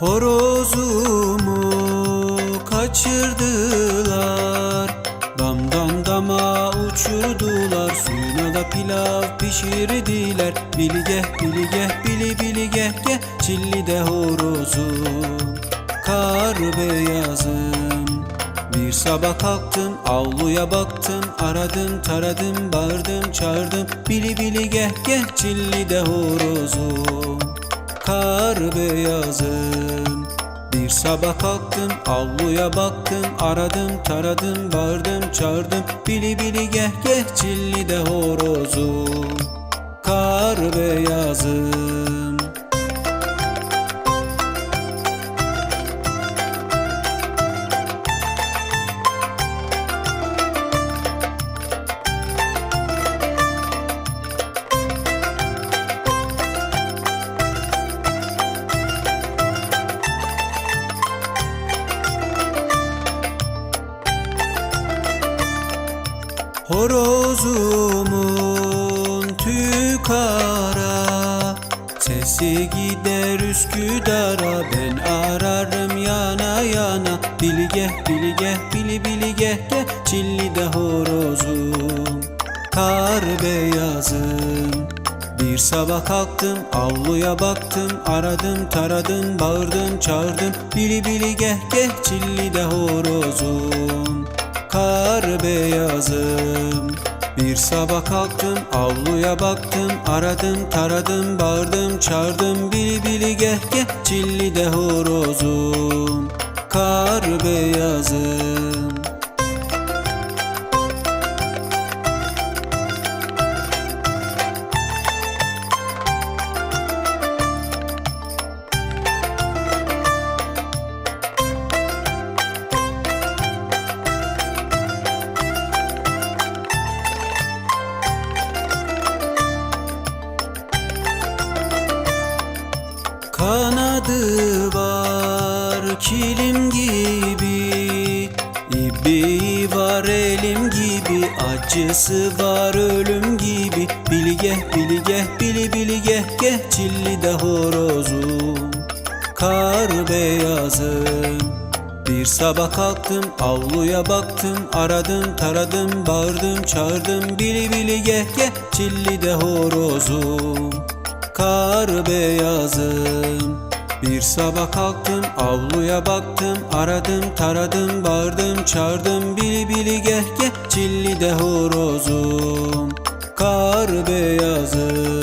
Horozumu kaçırdılar. Damdan dama uçurdular. Suyuna da pilav pişirdiler. Biligeh biligeh bili biligeh geh. Çilli'de horozum Kar beyazım. Bir sabah kalktım avluya baktım. Aradım taradım bağırdım çağırdım. Bili bili geh geh. Çilli'de horozum Kar beyazım. Bir sabah kalktım avluya baktım Aradım taradım bağırdım çağırdım. Bili bili geh geh Çilli'de horozum Horozumun tüy Sesi gider Üsküdar'a. Ben ararım yana yana Biligeh biligeh bili biligeh geh Çilli'de horozum. Kar beyazım. Bir sabah kalktım avluya baktım Aradım taradım bağırdım çağırdım. Bili bili geh geh Çilli'de horozum. Kar beyazım. Bir sabah kalktım avluya baktım Aradım taradım bağırdım çağırdım Bili bili geh geh Çilli'de horozum. Kar beyazım Kanadı var kilim gibi. İbi var elim gibi. Acısı var ölüm gibi. Biligeh biligeh bili biligeh geh Çilli'de horozum Kar beyazım bir sabah kalktım avluya baktım. Aradım taradım bağırdım çağırdım. Bili bili geh geh. Çilli'de horozum Kar beyazım bir sabah kalktım avluya baktım Aradım taradım bağırdım çağırdım Bili bili geh geh çilli de horozum. Kar beyazım